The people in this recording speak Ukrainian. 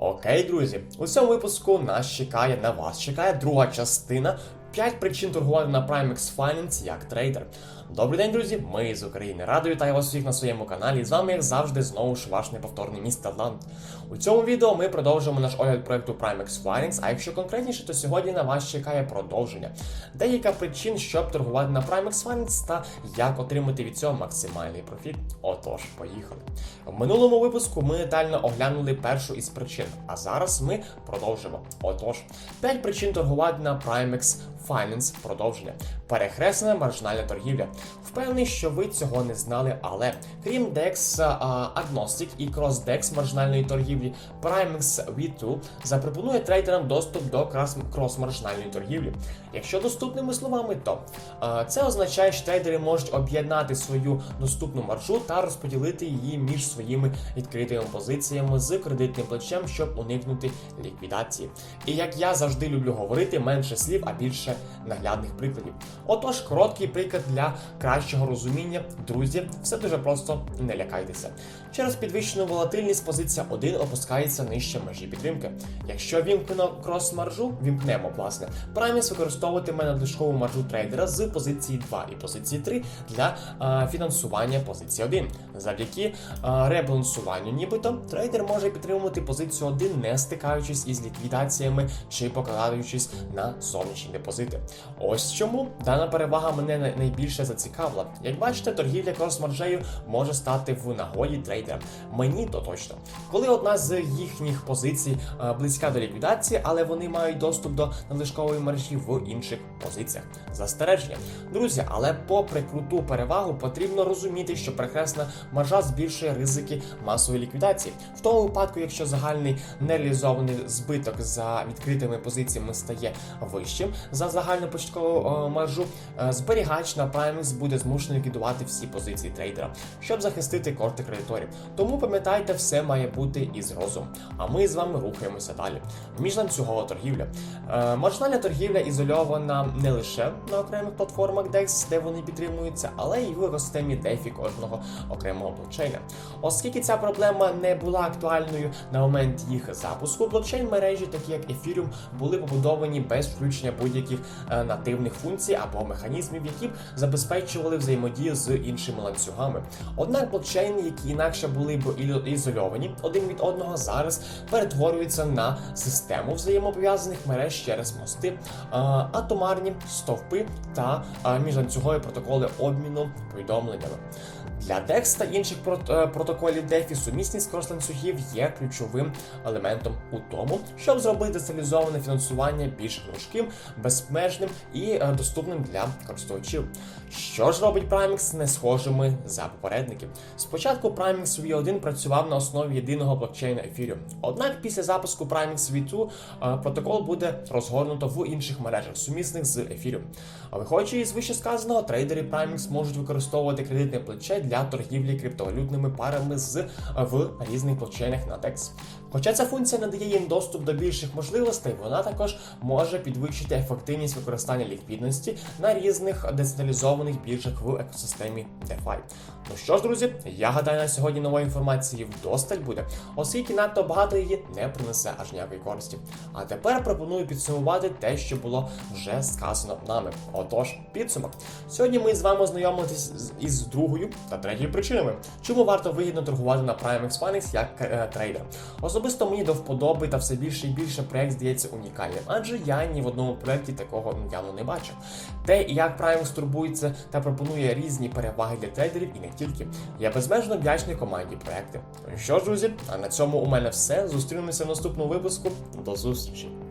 Окей, друзі, у цьому випуску нас чекає на вас. Чекає друга частина. 5 причин торгувати на Primex Finance як трейдер. Добрий день, друзі! Ми з України. Радий вітаю вас усіх на своєму каналі. З вами, як завжди, знову ж ваш неповторний містер Ланд. У цьому відео ми продовжимо наш огляд проекту Primex Finance, А якщо конкретніше, то сьогодні на вас чекає продовження. Деяка причин, щоб торгувати на Primex Finance та як отримати від цього максимальний профіт. Отож, поїхали. В минулому випуску ми детально оглянули першу із причин, а зараз ми продовжимо. Отож, 5 причин торгувати на Primex Finance продовження. Перехреснена маржинальна торгівля. Впевнений, що ви цього не знали, але крім DEX Agnostic і CrossDex маржинальної торгівлі, Primex V2 запропонує трейдерам доступ до крос-маржинальної торгівлі. Якщо доступними словами, то це означає, що трейдери можуть об'єднати свою доступну маржу та розподілити її між своїми відкритими позиціями з кредитним плечем, щоб уникнути ліквідації. І як я завжди люблю говорити, менше слів, а більше наглядних прикладів. Отож, короткий приклад для кращого розуміння, друзі, все дуже просто не лякайтеся. Через підвищену волатильність позиція 1 опускається нижче межі підтримки. Якщо вімкнено крос-маржу, вімкнемо, власне, Прайміс використовуватиме надлишкову маржу трейдера з позиції 2 і позиції 3 для а, фінансування позиції 1. Завдяки а, ребалансуванню, нібито трейдер може підтримувати позицію 1, не стикаючись із ліквідаціями чи покладаючись на зовнішні депозити. Ось чому дана перевага мене най- найбільше зацікавила. Як бачите, торгівля крос-маржею може стати в нагоді трейдера. Мені то точно. Коли одна з їхніх позицій е, близька до ліквідації, але вони мають доступ до надлишкової мережі в інших позиціях. Застереження. Друзі, але попри круту перевагу, потрібно розуміти, що перехресна маржа збільшує ризики масової ліквідації. В тому випадку, якщо загальний нереалізований збиток за відкритими позиціями стає вищим за загальну початкову е, маржу, е, зберігач на Primex буде змушений ліквідувати всі позиції трейдера, щоб захистити кошти кредиторів. Тому пам'ятайте, все має бути із розумом. А ми з вами рухаємося далі. Міжланцюгова торгівля. Е, Маржинальна торгівля ізольована не лише на окремих платформах DEX, де вони підтримуються, але й в екосистемі DeFi кожного окремого блокчейна. Оскільки ця проблема не була актуальною на момент їх запуску, блокчейн мережі, такі як Ethereum, були побудовані без включення будь-яких е, нативних функцій або механізмів, які б забезпечували взаємодію з іншими ланцюгами. Однак блокчейни, які інакше були б ізольовані один від одного, зараз перетворюються на систему взаємопов'язаних мереж через мости, е, атомарні стовпи та е, міжланцюгові протоколи обміну повідомленнями. Для DEX та інших е, протоколів DeFi сумісність крос-ланцюгів є ключовим елементом у тому, щоб зробити децентралізоване фінансування більш гнучким, безмежним і е, доступним для користувачів. Що ж робить Primex не схожими за попередників? Спочатку Primex V1 працював на основі єдиного блокчейна Ethereum. Однак після запуску Primex V2 е, протокол буде розгорнуто в інших мережах, сумісних з Ethereum. Виходячи із вищесказаного, трейдери Primex можуть використовувати кредитне плече для торгівлі криптовалютними парами з в різних блокчейнах на DEX. Хоча ця функція надає їм доступ до більших можливостей, вона також може підвищити ефективність використання ліквідності на різних децентралізованих біржах в екосистемі DeFi. Ну що ж, друзі, я гадаю, на сьогодні нової інформації вдосталь буде, оскільки надто багато її не принесе аж ніякої користі. А тепер пропоную підсумувати те, що було вже сказано нами. Отож, підсумок. Сьогодні ми з вами ознайомилися із другою та третьою причинами, чому варто вигідно торгувати на Primex Finance як е, трейдер. Особисто мені до вподоби та все більше і більше проект здається унікальним, адже я ні в одному проєкті такого явно не бачив. Те, як Primex турбується та пропонує різні переваги для трейдерів і не тільки. Я безмежно вдячний команді проекти. Що ж, друзі, а на цьому у мене все. Зустрінемося в наступному випуску. До зустрічі!